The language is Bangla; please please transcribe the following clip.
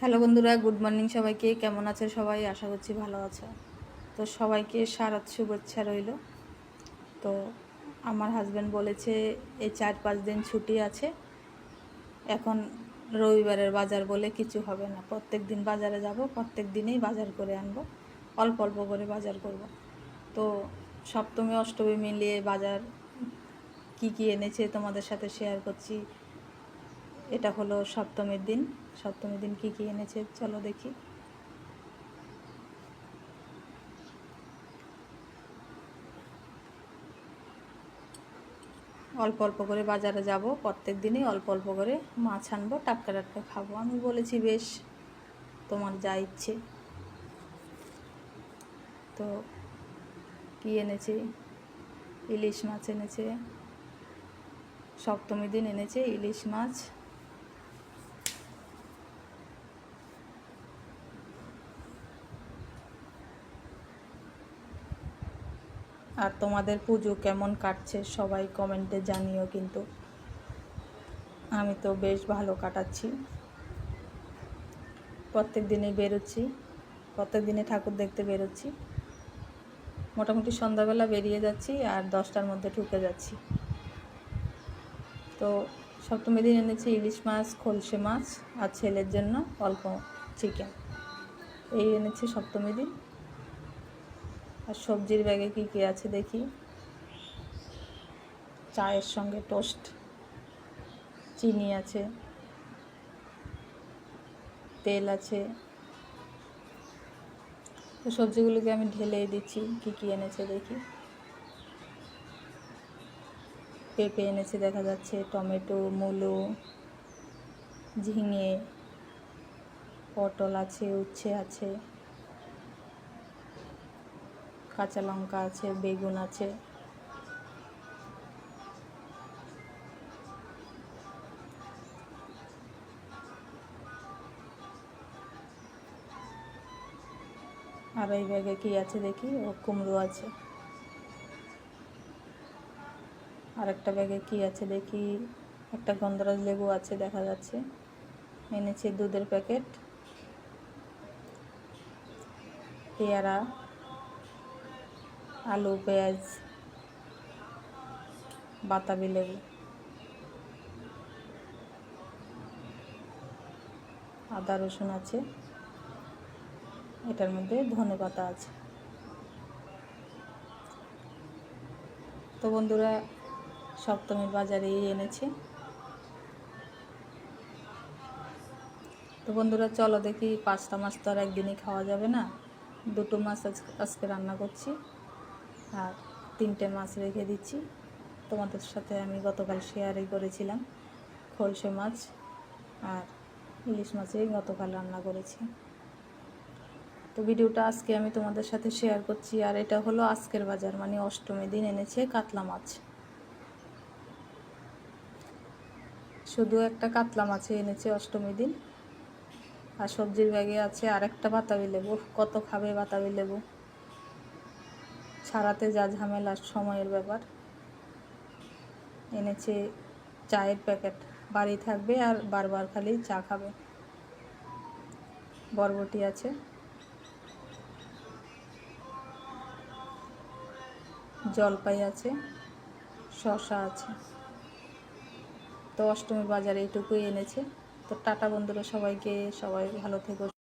হ্যালো বন্ধুরা, গুড মর্নিং সবাইকে। কেমন আছে সবাই? আশা করছি ভালো আছে। তো সবাইকে সারাত শুভেচ্ছা রইল। তো আমার হাজব্যান্ড বলেছে, এই চার পাঁচ দিন ছুটি আছে। এখন রবিবারের বাজার বলে কিছু হবে না। প্রত্যেক দিন বাজারে যাব, প্রত্যেক দিনেই বাজার করে আনব। অল্প অল্প করে বাজার করব। তো সপ্তমী, অষ্টমী মিলিয়ে বাজার কি কি এনেছে তোমাদের সাথে শেয়ার করছি। এটা হলো সপ্তমীর দিন। সপ্তমীর দিন কি কি এনেছে, চলো দেখি। অল্প অল্প করে বাজারে যাব, প্রত্যেক দিনই অল্প অল্প করে মাছ আনব, টাটকা টাটকা খাব। আমি বলেছি, বেশ, তোমার যা ইচ্ছে। তো কি এনেছে? ইলিশ মাছ এনেছে, সপ্তমী দিন এনেছে ইলিশ মাছ। আর তোমাদের পুজো কেমন কাটছে সবাই কমেন্টে জানিও কিন্তু। আমি তো বেশ ভালো কাটাচ্ছি। প্রত্যেক দিনে বেরোচ্ছি। প্রত্যেক দিনে ঠাকুর দেখতে বেরোচ্ছি। মোটামুটি সন্ধ্যাবেলা বেরিয়ে যাচ্ছি আর দশটার মধ্যে ঢুকে যাচ্ছি। তো সপ্তমী দিন এনেছি ইলিশ মাছ, খলসে মাছ আর ছেলের জন্য অল্প চিকেন। এই এনেছি সপ্তমী দিন। আর সবজির ব্যাগে কী কী আছে দেখি। চায়ের সঙ্গে টোস্ট চিনি আছে, তেল আছে। তো সবজিগুলোকে আমি ঢেলে দিচ্ছি, কী কী এনেছে দেখি। পেঁপে এনেছে দেখা যাচ্ছে, টমেটো, মূলো, ঝিঙে, পটল আছে, উচ্ছে আছে। কাঁচা লঙ্কা আছে, বেগুন আছে। আর এই ব্যাগে কি আছে দেখি? ও কুমড়ো আছে। আর একটা ব্যাগে কি আছে দেখি? একটা গন্ধরাজ লেবু আছে, দেখা যাচ্ছে। এনেছে দুধের প্যাকেট। পেয়ারা। আলু, পেঁয়াজ, বাতাবি, লেবু। আদা, রসুন আছে। এটার মধ্যে ধনে পাতা আছে। তো বন্ধুরা, সপ্তমীর বাজারে এনেছে। তো বন্ধুরা, চলো দেখি পাঁচটা মাছ তো আর একদিনই খাওয়া যাবে না? দুটো মাছ আজকে রান্না করছি। আর তিনটে মাছ রেখে দিচ্ছি। তোমাদের সাথে আমি গতকাল শেয়ারই করেছিলাম খলসে মাছ আর ইলিশ মাছই গতকাল রান্না করেছি। তো ভিডিওটা আজকে আমি তোমাদের সাথে শেয়ার করছি আর এটা হলো আজকের বাজার মানে অষ্টমী দিন এনেছে কাতলা মাছ। শুধু একটা কাতলা মাছে এনেছে অষ্টমী দিন। আর সবজির ব্যাগে আছে আর একটা বাতাবি লেবু। কত খাবে বাতাবি লেবু? ছাড়াতে যা ঝামেলা, সময়ের ব্যাপার। এনেছে চায়ের প্যাকেট। বাড়ি থাকবে আর বারবার খালি চা খাবে। বরবটি আছে। জলপাই আছে। শশা আছে। তো অষ্টমীর বাজারে এইটুকুই এনেছে। তো টাটা বন্ধুরা সবাইকে। সবাই ভালো থেকো